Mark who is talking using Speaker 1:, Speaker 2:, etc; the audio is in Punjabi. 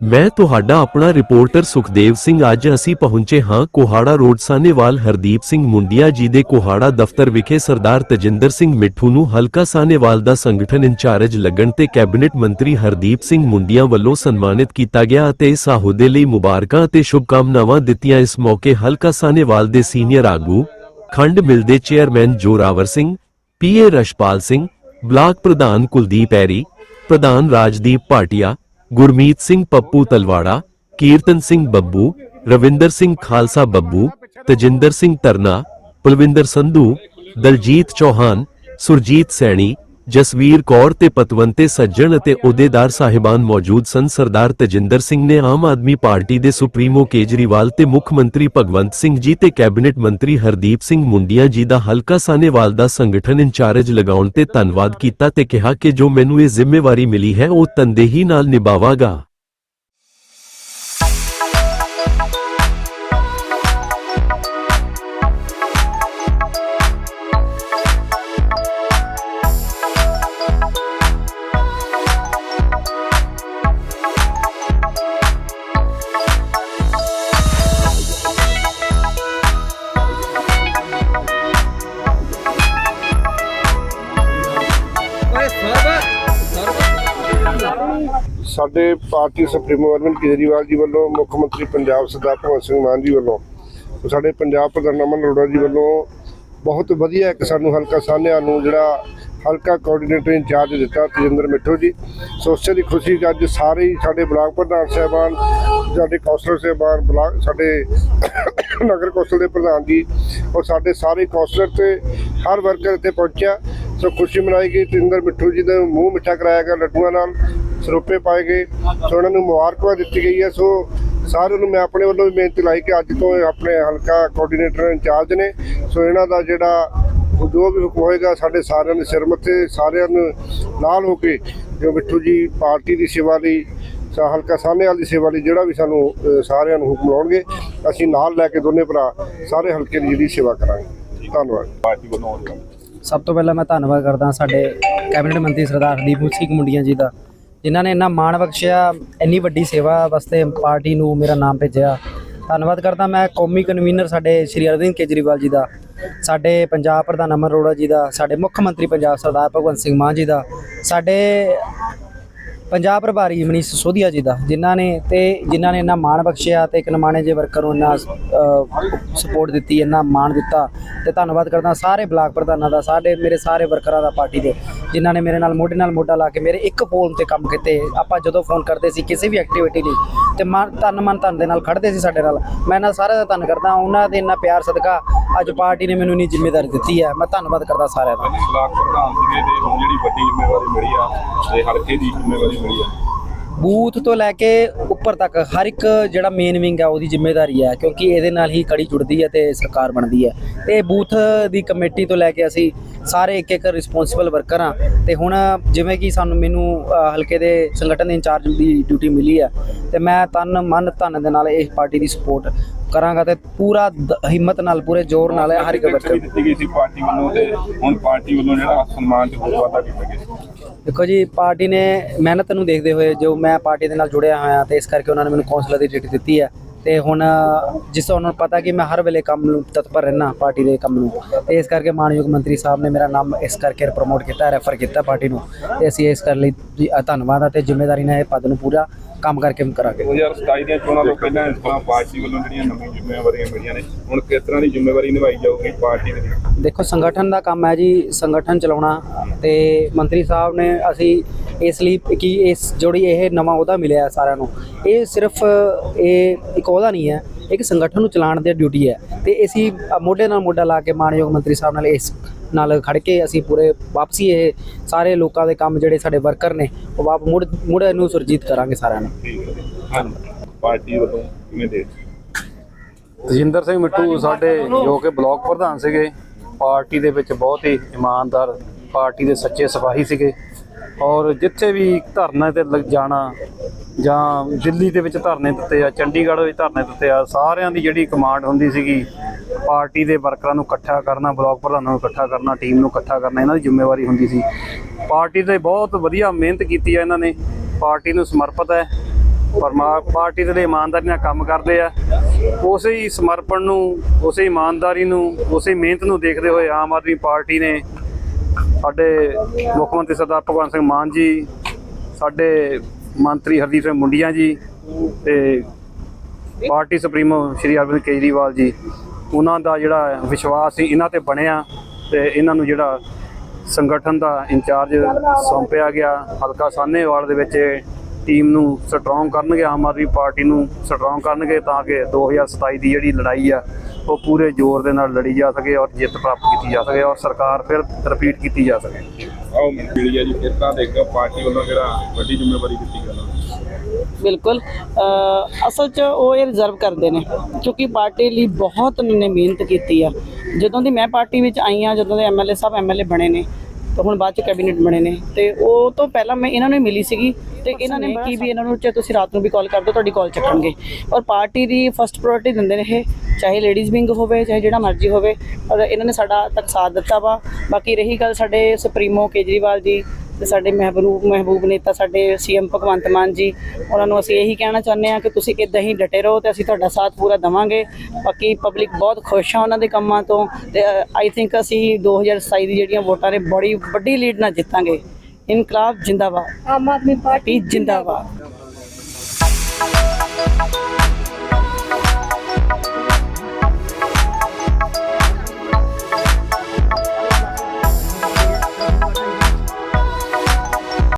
Speaker 1: ਮੈਂ ਤੁਹਾਡਾ ਆਪਣਾ ਰਿਪੋਰਟਰ ਸੁਖਦੇਵ ਸਿੰਘ। ਅੱਜ ਅਸੀਂ ਪਹੁੰਚੇ ਹਾਂ ਕੋਹਾੜਾ ਰੋਡ ਸਾਨੇਵਾਲ ਹਰਦੀਪ ਸਿੰਘ ਮੁੰਡਿਆ ਜੀ ਦੇ ਕੋਹਾੜਾ ਦਫ਼ਤਰ ਵਿਖੇ ਸਰਦਾਰ ਤਜਿੰਦਰ ਸਿੰਘ ਮਿੱਠੂ ਨੂੰ ਹਲਕਾ ਸਾਨੇਵਾਲ ਦਾ ਸੰਗਠਨ ਇੰਚਾਰਜ ਲੱਗਣ ਤੇ ਕੈਬਨਿਟ ਮੰਤਰੀ ਹਰਦੀਪ ਸਿੰਘ ਮੁੰਡਿਆ ਵੱਲੋਂ ਸਨਮਾਨਿਤ ਕੀਤਾ ਗਿਆ ਅਤੇ ਇਸ ਅਹੁਦੇ ਲਈ ਮੁਬਾਰਕਾਂ ਅਤੇ ਸ਼ੁਭਕਾਮਨਾਵਾਂ ਦਿੱਤੀਆਂ। ਇਸ ਮੌਕੇ ਹਲਕਾ ਸਾਨੇਵਾਲ ਦੇ ਸੀਨੀਅਰ ਆਗੂ, ਖੰਡ ਮਿਲ ਦੇ chairman Zorawar Singh PA Rashpal Singh, block ਪ੍ਰਧਾਨ ਕੁਲਦੀਪ ਐਰੀ, ਪ੍ਰਧਾਨ ਰਾਜਦੀਪ ਭਾਟੀਆ ਗੁਰਮੀਤ ਸਿੰਘ ਪੱਪੂ ਤਲਵਾੜਾ, ਕੀਰਤਨ ਸਿੰਘ ਬੱਬੂ, ਰਵਿੰਦਰ ਸਿੰਘ ਖਾਲਸਾ ਬੱਬੂ, ਤਜਿੰਦਰ ਸਿੰਘ ਤਰਨਾ ਕੁਲਵਿੰਦਰ ਸੰਧੂ, ਦਲਜੀਤ ਚੌਹਾਨ, ਸੁਰਜੀਤ ਸੈਣੀ ਜਸਵੀਰ ਕੌਰ ਤੇ ਪਤਵੰਤੇ ਸੱਜਣ ਅਤੇ ਅਹੁਦੇਦਾਰ ਸਾਹਿਬਾਨ ਮੌਜੂਦ ਸਨ। ਸਰਦਾਰ ਤਜਿੰਦਰ ਸਿੰਘ ਨੇ ਆਮ ਆਦਮੀ ਪਾਰਟੀ ਦੇ ਸੁਪਰੀਮੋ ਕੇਜਰੀਵਾਲ ਤੇ ਮੁੱਖ ਮੰਤਰੀ ਭਗਵੰਤ ਸਿੰਘ ਜੀ ਤੇ ਕੈਬਨਿਟ ਮੰਤਰੀ ਹਰਦੀਪ ਸਿੰਘ ਮੁੰਡੀਆਂ ਜੀ ਦਾ ਹਲਕਾ ਸਾਨੇਵਾਲ ਦਾ ਸੰਗਠਨ ਇੰਚਾਰਜ ਲਗਾਉਣ ਤੇ ਧੰਨਵਾਦ ਕੀਤਾ ਤੇ ਕਿਹਾ ਕਿ ਜੋ ਮੈਨੂੰ ਇਹ ਜ਼ਿੰਮੇਵਾਰੀ ਮਿਲੀ ਹੈ ਉਹ ਤਨਦੇਹੀ ਨਾਲ ਨਿਭਾਵਾਂਗਾ।
Speaker 2: ਸਾਡੇ ਪਾਰਟੀ ਸੁਪਰੀਮੋ ਅਰਵਿੰਦ ਕੇਜਰੀਵਾਲ ਜੀ ਵੱਲੋਂ ਮੁੱਖ ਮੰਤਰੀ ਪੰਜਾਬ ਸਰਦਾਰ ਭਗਵੰਤ ਸਿੰਘ ਮਾਨ ਜੀ ਵੱਲੋਂ ਸਾਡੇ ਪੰਜਾਬ ਪ੍ਰਧਾਨ ਅਮਨ ਅਰੋੜਾ ਜੀ ਵੱਲੋਂ ਬਹੁਤ ਵਧੀਆ ਇੱਕ ਸਾਨੂੰ ਹਲਕਾ ਸਾਹਨਿਆਂ ਨੂੰ ਜਿਹੜਾ ਹਲਕਾ ਕੋਆਰਡੀਨੇਟਰ ਇੰਚਾਰਜ ਦਿੱਤਾ ਤੇਜਿੰਦਰ ਮਿੱਠੂ ਜੀ। ਸੋ ਉਸੇ ਦੀ ਖੁਸ਼ੀ 'ਚ ਅੱਜ ਸਾਰੇ ਹੀ ਸਾਡੇ ਬਲਾਕ ਪ੍ਰਧਾਨ ਸਾਹਿਬਾਨ, ਸਾਡੇ ਕੌਂਸਲਰ ਸਾਹਿਬਾਨ, ਬਲਾਕ ਸਾਡੇ ਨਗਰ ਕੌਂਸਲ ਦੇ ਪ੍ਰਧਾਨ ਜੀ ਔਰ ਸਾਡੇ ਸਾਰੇ ਕੌਂਸਲਰ ਤੇ ਹਰ ਵਰਕਰ ਇੱਥੇ ਪਹੁੰਚਿਆ। ਸੋ ਖੁਸ਼ੀ ਮਨਾਈ ਗਈ ਤੇਜਿੰਦਰ ਮਿੱਠੂ ਜੀ ਦਾ ਮੂੰਹ ਮਿੱਠਾ ਕਰਾਇਆ ਗਿਆ ਲੱਡੂਆਂ ਨਾਲ। ਸਰੋਪੇ ਪਾਏ ਗਏ ਸੋ ਉਹਨਾਂ ਨੂੰ ਮੁਬਾਰਕਬਾਦ ਦਿੱਤੀ ਗਈ ਹੈ। ਸੋ ਸਾਰਿਆਂ ਨੂੰ ਮੈਂ ਆਪਣੇ ਵੱਲੋਂ ਵੀ ਬੇਨਤੀ ਲਾਈ ਕਿ ਅੱਜ ਤੋਂ ਆਪਣੇ ਹਲਕਾ ਕੋਆਰਡੀਨੇਟਰ ਇੰਚਾਰਜ ਨੇ। ਸੋ ਇਹਨਾਂ ਦਾ ਜਿਹੜਾ ਜੋ ਵੀ ਹੁਕਮ ਹੋਏਗਾ ਸਾਡੇ ਸਾਰਿਆਂ ਦੇ ਸਿਰ ਮੱਥੇ ਸਾਰਿਆਂ ਨੂੰ ਨਾਲ ਹੋ ਕੇ ਜੋ ਮਿੱਠੂ ਜੀ ਪਾਰਟੀ ਦੀ ਸੇਵਾ ਲਈ ਸਾ ਹਲਕਾ ਸਾਹਨੇਵਾਲ ਦੀ ਸੇਵਾ ਲਈ ਜਿਹੜਾ ਵੀ ਸਾਨੂੰ ਸਾਰਿਆਂ ਨੂੰ ਹੁਕਮ ਲਾਉਣਗੇ ਅਸੀਂ ਨਾਲ ਲੈ ਕੇ ਦੋਨੇ ਭਰਾ ਸਾਰੇ ਹਲਕੇ ਦੀ ਜਿਹੜੀ ਸੇਵਾ ਕਰਾਂਗੇ। ਧੰਨਵਾਦ।
Speaker 3: ਸਭ ਤੋਂ ਪਹਿਲਾਂ ਮੈਂ ਧੰਨਵਾਦ ਕਰਦਾ ਸਾਡੇ ਕੈਬਨਿਟ ਮੰਤਰੀ ਸਰਦਾਰ ਹਰਦੀਪ ਸਿੰਘ ਮੁੰਡੀਆਂ ਜੀ ਦਾ। ਜਿਨ੍ਹਾਂ ਨੇ ਇੰਨਾ ਮਾਣ ਬਖਸ਼ਿਆ, ਇੰਨੀ ਵੱਡੀ ਸੇਵਾ ਵਾਸਤੇ ਪਾਰਟੀ ਨੂੰ ਮੇਰਾ ਨਾਮ ਭੇਜਿਆ। ਧੰਨਵਾਦ ਕਰਦਾ ਮੈਂ ਕੌਮੀ ਕਨਵੀਨਰ ਸਾਡੇ ਸ਼੍ਰੀ ਅਰਵਿੰਦ ਕੇਜਰੀਵਾਲ ਜੀ ਦਾ, ਸਾਡੇ ਪੰਜਾਬ ਪ੍ਰਧਾਨ ਅਮਰ ਅਰੋੜਾ ਜੀ ਦਾ, ਸਾਡੇ ਮੁੱਖ ਮੰਤਰੀ ਪੰਜਾਬ ਸਰਦਾਰ ਭਗਵੰਤ ਸਿੰਘ ਮਾਨ ਜੀ ਦਾ, ਸਾਡੇ ਪੰਜਾਬ ਪ੍ਰਭਾਰੀ ਮਨੀਸ਼ ਸਿਸੋਦੀਆ ਜੀ ਦਾ, ਜਿਨ੍ਹਾਂ ਨੇ ਤੇ ਜਿਨ੍ਹਾਂ ਨੇ ਇੰਨਾ ਮਾਣ ਬਖਸ਼ਿਆ ਤੇ ਇੱਕ ਨਮਾਣੇ ਜੇ ਵਰਕਰ ਨੂੰ ਇੰਨਾ ਸਪੋਰਟ ਦਿੱਤੀ, ਇੰਨਾ ਮਾਣ ਦਿੱਤਾ। ਤੇ ਧੰਨਵਾਦ ਕਰਦਾ ਸਾਰੇ ਬਲਾਕ ਪ੍ਰਧਾਨਾਂ ਦਾ, ਸਾਡੇ, ਮੇਰੇ ਸਾਰੇ ਵਰਕਰਾਂ ਦਾ, ਪਾਰਟੀ ਦੇ। ਜਿਨ੍ਹਾਂ ਨੇ ਮੇਰੇ ਨਾਲ ਮੋਢੇ ਨਾਲ ਮੋਢਾ ਲਾ ਕੇ ਮੇਰੇ ਇੱਕ ਫੋਨ ਤੇ ਕੰਮ ਕੀਤੇ। ਆਪਾਂ ਜਦੋਂ ਫੋਨ ਕਰਦੇ ਸੀ ਕਿਸੇ ਵੀ ਐਕਟੀਵਿਟੀ ਲਈ ਤੇ ਮਨ ਤਨ ਮਨ ਧਨ ਦੇ ਨਾਲ ਖੜਦੇ ਸੀ ਸਾਡੇ ਨਾਲ। ਮੈਂ ਇਹਨਾਂ ਸਾਰਿਆਂ ਦਾ ਧੰਨ ਕਰਦਾ, ਉਹਨਾਂ ਦੇ ਇੰਨਾ ਪਿਆਰ ਸਦਕਾ ਅੱਜ ਪਾਰਟੀ ਨੇ ਮੈਨੂੰ ਇੰਨੀ ਜ਼ਿੰਮੇਵਾਰੀ ਦਿੱਤੀ ਹੈ। ਮੈਂ ਧੰਨਵਾਦ ਕਰਦਾ ਸਾਰਿਆਂ ਦਾ।
Speaker 4: ਬਲਾਕ ਪ੍ਰਧਾਨ ਸੀਗੇ ਤੇ ਜਿਹੜੀ ਵੱਡੀ ਜ਼ਿੰਮੇਵਾਰੀ ਮਿਲੀ ਆ ਤੇ ਹਲਕੇ ਦੀ ਜ਼ਿੰਮੇਵਾਰੀ ਮਿਲੀ ਆ।
Speaker 3: ਬੂਥ ਤੋਂ ਲੈ ਕੇ ਉੱਪਰ ਤੱਕ ਹਰ ਇੱਕ ਜਿਹੜਾ ਮੇਨ ਵਿੰਗ ਹੈ ਉਹਦੀ ਜ਼ਿੰਮੇਵਾਰੀ ਹੈ ਕਿਉਂਕਿ ਇਹਦੇ ਨਾਲ ਹੀ ਕੜੀ ਜੁੜਦੀ ਹੈ ਤੇ ਸਰਕਾਰ ਬਣਦੀ ਹੈ ਤੇ ਬੂਥ ਦੀ ਕਮੇਟੀ ਤੋਂ ਲੈ ਕੇ ਅਸੀਂ ਸਾਰੇ ਇੱਕ ਇੱਕ ਰਿਸਪੌਂਸਿਬਲ ਵਰਕਰ ਹਾਂ ਤੇ ਹੁਣ ਜਿਵੇਂ ਕਿ ਸਾਨੂੰ ਮੈਨੂੰ ਹਲਕੇ ਦੇ ਸੰਗਠਨ ਦੇ ਇੰਚਾਰਜ ਦੀ ਡਿਊਟੀ ਮਿਲੀ ਹੈ ਤੇ ਮੈਂ ਤਨ ਮਨ ਧਨ ਦੇ ਨਾਲ ਇਸ ਪਾਰਟੀ ਦੀ ਸਪੋਰਟ ਕਰਾਂਗਾ ਤੇ ਪੂਰਾ ਹਿੰਮਤ ਨਾਲ ਪੂਰੇ ਜ਼ੋਰ ਨਾਲ ਹਰ ਇੱਕ ਵਰਕਰ
Speaker 4: ਦਿੱਤੀ ਗਈ ਸੀ ਪਾਰਟੀ ਵੱਲੋਂ ਤੇ ਹੁਣ ਪਾਰਟੀ ਵੱਲੋਂ ਜਿਹੜਾ ਸਨਮਾਨ ਤੇ ਹੋਰ ਵਾਧਾ ਕੀਤਾ ਗਿਆ
Speaker 3: ਦੇਖੋ ਜੀ, ਪਾਰਟੀ ਨੇ ਮਿਹਨਤ ਨੂੰ ਦੇਖਦੇ ਹੋਏ ਜੋ ਮੈਂ ਪਾਰਟੀ ਦੇ ਨਾਲ ਜੁੜਿਆ ਹੋਇਆ ਤੇ ਇਸ ਕਰਕੇ ਉਹਨਾਂ ਨੇ ਮੈਨੂੰ ਕੌਂਸਲਰ ਦੀ ਟਿਕਟ ਦਿੱਤੀ ਹੈ ਤੇ ਹੁਣ ਜਿਸ ਤਰ੍ਹਾਂ ਉਹਨਾਂ ਨੂੰ ਪਤਾ ਕਿ ਮੈਂ ਹਰ ਵੇਲੇ ਕੰਮ ਨੂੰ ਤਤਪਰ ਰਹਿਣਾ ਪਾਰਟੀ ਦੇ ਕੰਮ ਨੂੰ, ਤੇ ਇਸ ਕਰਕੇ ਮਾਨਯੋਗ ਮੰਤਰੀ ਸਾਹਿਬ ਨੇ ਮੇਰਾ ਨਾਮ ਇਸ ਕਰਕੇ ਪ੍ਰਮੋਟ ਕੀਤਾ ਰੈਫਰ ਕੀਤਾ ਪਾਰਟੀ ਨੂੰ, ਤੇ ਅਸੀਂ ਇਸ ਕਰ ਲਈ ਧੰਨਵਾਦ ਹੈ ਤੇ ਜ਼ਿੰਮੇਵਾਰੀ ਨਾਲ ਇਹ ਪਦ ਨੂੰ ਪੂਰਾ ਕੰਮ ਕਰਕੇ ਕਰਾਂਗੇ।
Speaker 4: 2027 ਦੀਆਂ ਚੋਣਾਂ ਤੋਂ ਪਹਿਲਾਂ ਇਸ ਤਰ੍ਹਾਂ ਪਾਰਟੀ ਵੱਲੋਂ ਜਿਹੜੀਆਂ ਨਵੀਆਂ ਜ਼ਿੰਮੇਵਾਰੀਆਂ ਮਿਲੀਆਂ ਨੇ ਹੁਣ ਕਿਸ ਤਰ੍ਹਾਂ ਦੀ ਜ਼ਿੰਮੇਵਾਰੀ ਨਿਭਾਈ ਜਾਊਗੀ ਪਾਰਟੀ ਦੇ?
Speaker 3: ਦੇਖੋ ਸੰਗਠਨ ਦਾ ਕੰਮ ਹੈ ਜੀ ਸੰਗਠਨ ਚਲਾਉਣਾ ਤੇ ਮੰਤਰੀ ਸਾਹਿਬ ਨੇ ਅਸੀਂ ਇਸ ਲਈ ਕਿ ਇਸ ਜਿਹੜੀ ਇਹ ਨਵਾਂ ਉਹਦਾ ਮਿਲਿਆ ਹੈ ਸਾਰਿਆਂ ਨੂੰ। ਇਹ ਸਿਰਫ ਇਹ ਇੱਕ ਉਹਦਾ ਨਹੀਂ ਹੈ ਇੱਕ ਸੰਗਠਨ ਨੂੰ ਚਲਾਉਣ ਦੀ ਡਿਊਟੀ ਹੈ। ਤੇ ਅਸੀਂ ਮੋਢੇ ਨਾਲ ਮੋਢਾ ਲਾ ਕੇ ਮਾਨਯੋਗ ਮੰਤਰੀ ਸਾਹਿਬ ਨਾਲ ਇਸ ਨਾਲ ਖੜ ਕੇ ਅਸੀਂ ਪੂਰੇ ਵਾਪਸੀ ਇਹ ਸਾਰੇ ਲੋਕਾਂ ਦੇ ਕੰਮ ਜਿਹੜੇ ਸਾਡੇ ਵਰਕਰ ਨੇ ਉਹ ਵਾਪ ਮੁੜ ਮੁੜ ਇਹਨੂੰ ਸੁਰਜੀਤ ਕਰਾਂਗੇ ਸਾਰਿਆਂ ਨੂੰ।
Speaker 4: ਪਾਰਟੀ ਵੱਲੋਂ ਕਿਵੇਂ ਦੇ
Speaker 5: ਤਜਿੰਦਰ ਸਿੰਘ ਮਿੱਟੂ ਸਾਡੇ ਜੋ ਕਿ ਬਲਾਕ ਪ੍ਰਧਾਨ ਸੀਗੇ ਪਾਰਟੀ ਦੇ ਵਿੱਚ ਬਹੁਤ ਹੀ ਇਮਾਨਦਾਰ ਪਾਰਟੀ ਦੇ ਸੱਚੇ ਸਿਪਾਹੀ ਸੀਗੇ। ਔਰ ਜਿੱਥੇ ਵੀ ਧਰਨੇ ਤੇ ਲੱਗ ਜਾਣਾ ਜਾਂ ਦਿੱਲੀ ਦੇ ਵਿੱਚ ਧਰਨੇ ਦਿੱਤੇ ਆ, ਚੰਡੀਗੜ੍ਹ ਵਿੱਚ ਧਰਨੇ ਦਿੱਤੇ ਆ, ਸਾਰਿਆਂ ਦੀ ਜਿਹੜੀ ਕਮਾਂਡ ਹੁੰਦੀ ਸੀਗੀ, ਪਾਰਟੀ ਦੇ ਵਰਕਰਾਂ ਨੂੰ ਇਕੱਠਾ ਕਰਨਾ, ਬਲਾਕ ਪ੍ਰਧਾਨਾਂ ਨੂੰ ਇਕੱਠਾ ਕਰਨਾ ਟੀਮ ਨੂੰ ਇਕੱਠਾ ਕਰਨਾ, ਇਹਨਾਂ ਦੀ ਜ਼ਿੰਮੇਵਾਰੀ ਹੁੰਦੀ ਸੀ। ਪਾਰਟੀ 'ਤੇ ਬਹੁਤ ਵਧੀਆ ਮਿਹਨਤ ਕੀਤੀ ਆ ਇਹਨਾਂ ਨੇ। ਪਾਰਟੀ ਨੂੰ ਸਮਰਪਿਤ ਹੈ। ਪਰਮਾ ਪਾਰਟੀ ਦੇ ਲਈ ਇਮਾਨਦਾਰੀ ਨਾਲ ਕੰਮ ਕਰਦੇ ਆ। ਉਸੇ ਹੀ ਸਮਰਪਣ ਨੂੰ, ਉਸੇ ਇਮਾਨਦਾਰੀ ਨੂੰ, ਉਸੇ ਮਿਹਨਤ ਨੂੰ ਦੇਖਦੇ ਹੋਏ ਆਮ ਆਦਮੀ ਪਾਰਟੀ ਨੇ ਸਾਡੇ ਮੁੱਖ ਮੰਤਰੀ ਸਰਦਾਰ ਭਗਵੰਤ ਸਿੰਘ ਮਾਨ ਜੀ, ਸਾਡੇ ਮੰਤਰੀ ਹਰਦੀਪ ਸਿੰਘ ਮੁੰਡੀਆਂ ਜੀ ਤੇ ਪਾਰਟੀ ਸੁਪਰੀਮੋ ਸ਼੍ਰੀ ਅਰਵਿੰਦ ਕੇਜਰੀਵਾਲ ਜੀ। ਉਹਨਾਂ ਦਾ ਜਿਹੜਾ ਵਿਸ਼ਵਾਸ ਸੀ, ਇਹਨਾਂ ਤੇ ਬਣਿਆ ਤੇ ਇਹਨਾਂ ਨੂੰ ਜਿਹੜਾ ਸੰਗਠਨ ਦਾ ਇੰਚਾਰਜ ਸੌਂਪਿਆ ਗਿਆ। ਹਲਕਾ ਸਾਹਨੇਵਾਲ ਦੇ ਵਿੱਚ ਟੀਮ ਨੂੰ ਸਟਰੋਂਗ ਕਰਨਗੇ, ਆਮ ਆਦਮੀ ਪਾਰਟੀ ਨੂੰ ਸਟਰੋਂਗ ਕਰਨਗੇ ਤਾਂ ਕਿ 2027 ਦੀ ਜਿਹੜੀ ਲੜਾਈ ਆ ਉਹ ਪੂਰੇ ਜ਼ੋਰ ਦੇ ਨਾਲ ਲੜੀ ਜਾ ਸਕੇ ਔਰ ਜਿੱਤ ਪ੍ਰਾਪਤ ਕੀਤੀ ਜਾ ਸਕੇ ਔਰ ਸਰਕਾਰ ਫਿਰ ਰਿਪੀਟ ਕੀਤੀ ਜਾ ਸਕੇ।
Speaker 4: ਆਓ ਮਿਲੀ ਜੀ ਤਰ੍ਹਾਂ ਦੇਖੋ ਪਾਰਟੀ ਵੱਲੋਂ ਜਿਹੜਾ ਵੱਡੀ ਜ਼ਿੰਮੇਵਾਰੀ ਦਿੱਤੀ ਗਈ।
Speaker 6: ਬਿਲਕੁਲ। ਅ, ਅਸਲ 'ਚ ਉਹ ਇਹ ਰਿਜ਼ਰਵ ਕਰਦੇ ਨੇ ਕਿਉਂਕਿ ਪਾਰਟੀ ਲਈ ਬਹੁਤ ਨੇ ਮਿਹਨਤ ਕੀਤੀ ਆ। ਜਦੋਂ ਦੀ ਮੈਂ ਪਾਰਟੀ ਵਿੱਚ ਆਈ ਆ ਜਦੋਂ ਦੇ ਐਮਐਲਏ ਸਾਹਿਬ ਐਮਐਲਏ ਬਣੇ ਨੇ ਤੇ ਹੁਣ ਬਾਅਦ ਚ ਕੈਬਨਿਟ ਬਣੇ ਨੇ। ਤੇ ਉਹ ਤੋਂ ਪਹਿਲਾਂ ਮੈਂ ਇਹਨਾਂ ਨੂੰ ਮਿਲੀ ਸੀਗੀ ਤੇ ਇਹਨਾਂ ਨੇ ਕੀ ਵੀ ਇਹਨਾਂ ਨੂੰ ਚਾਹੇ ਤੁਸੀਂ ਰਾਤ ਨੂੰ ਵੀ ਕਾਲ ਕਰ ਦਿਓ ਤੁਹਾਡੀ ਕਾਲ ਚੱਕਣਗੇ। ਔਰ ਪਾਰਟੀ ਦੀ ਫਸਟ ਪ੍ਰਾਇੋਰਟੀ ਦਿੰਦੇ ਨੇ ਇਹ ਚਾਹੇ ਲੇਡੀਜ਼ ਵਿੰਗ ਹੋਵੇ ਚਾਹੇ ਜਿਹੜਾ ਮਰਜ਼ੀ ਹੋਵੇ। ਔਰ ਇਹਨਾਂ ਨੇ ਸਾਡਾ ਤੱਕ ਸਾਥ ਦਿੱਤਾ ਵਾ। ਬਾਕੀ ਰਹੀ ਗੱਲ ਸਾਡੇ ਸੁਪਰੀਮੋ ਕੇਜਰੀਵਾਲ ਜੀ ਤੇ ਸਾਡੇ ਮਹਿਬੂਬ ਮਹਿਬੂਬ ਨੇਤਾ ਸਾਡੇ ਸੀਐਮ ਭਗਵੰਤ ਮਾਨ ਜੀ ਉਹਨਾਂ ਨੂੰ ਅਸੀਂ ਇਹੀ ਕਹਿਣਾ ਚਾਹੁੰਦੇ ਹਾਂ ਕਿ ਤੁਸੀਂ ਇਦਾਂ ਹੀ ਡਟੇ ਰਹੋ ਤੇ ਅਸੀਂ ਤੁਹਾਡਾ ਸਾਥ ਪੂਰਾ ਦੇਵਾਂਗੇ। ਬਾਕੀ ਪਬਲਿਕ ਬਹੁਤ ਖੁਸ਼ ਆ ਉਹਨਾਂ ਦੇ ਕੰਮਾਂ ਤੋਂ ਤੇ ਆਈ ਥਿੰਕ ਅਸੀਂ 2027 ਦੀ ਜਿਹੜੀਆਂ ਵੋਟਾਂ ਨੇ ਬੜੀ ਵੱਡੀ ਲੀਡ ਨਾਲ ਜਿੱਤਾਂਗੇ। ਇਨਕਲਾਬ ਜਿੰਦਾਬਾਦ। ਆਮ ਆਦਮੀ ਪਾਰਟੀ ਜਿੰਦਾਬਾਦ।